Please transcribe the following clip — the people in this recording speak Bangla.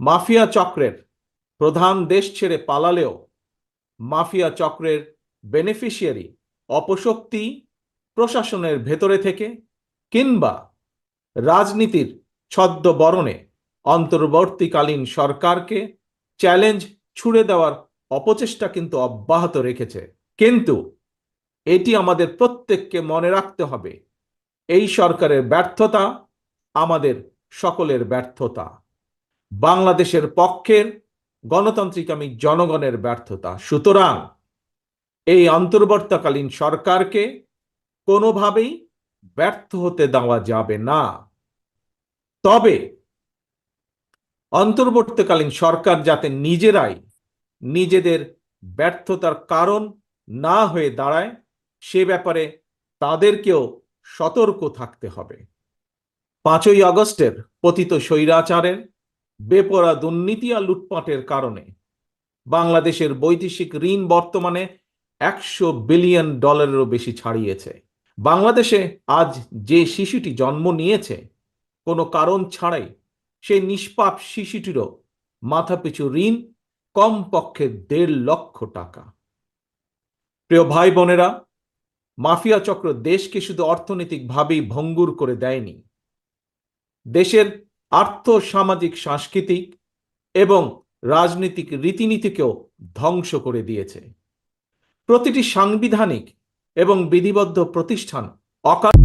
মাফিয়া চক্রের প্রধান দেশ ছেড়ে পালালেও মাফিয়া চক্রের বেনিফিশিয়ারি অপশক্তি প্রশাসনের ভেতরে থেকে কিংবা রাজনীতির ছদ্মবরণে অন্তর্বর্তীকালীন সরকারকে চ্যালেঞ্জ ছুড়ে দেওয়ার অপচেষ্টা কিন্তু অব্যাহত রেখেছে। কিন্তু এটি আমাদের প্রত্যেককে মনে রাখতে হবে, এই সরকারের ব্যর্থতা আমাদের সকলের ব্যর্থতা। বাংলাদেশের পক্ষের গণতান্ত্রিকামী জনগণের ব্যর্থতা। সুতরাং এই অন্তর্বর্তীকালীন সরকারকে কোনোভাবেই ব্যর্থ হতে দেওয়া যাবে না। তবে অন্তর্বর্তীকালীন সরকার যাতে নিজেরাই নিজেদের ব্যর্থতার কারণ না হয়ে দাঁড়ায়, সে ব্যাপারে তাদেরকেও সতর্ক থাকতে হবে। পাঁচই আগস্টের পতিত স্বৈরাচারের বেপরা দুর্নীতি আর লুটপাটের কারণে বাংলাদেশের বৈদেশিক ঋণ বর্তমানে একশো বিলিয়ন ডলারেরও বেশি ছাড়িয়েছে। বাংলাদেশে আজ যে শিশুটি জন্ম নিয়েছে, কোনো কারণ ছাড়াই সেই নিষ্পাপ শিশুটিরও মাথাপিছু ঋণ, কমপক্ষে দেড় লক্ষ টাকা। প্রিয় ভাই বোনেরা মাফিয়া চক্র দেশকে শুধু অর্থনৈতিকভাবেই ভঙ্গুর করে দেয়নি। দেশের আর্থ সামাজিক সাংস্কৃতিক এবং রাজনৈতিক রীতিনীতিকেও ধ্বংস করে দিয়েছে। প্রতিটি সাংবিধানিক এবং বিধিবদ্ধ প্রতিষ্ঠান অকাল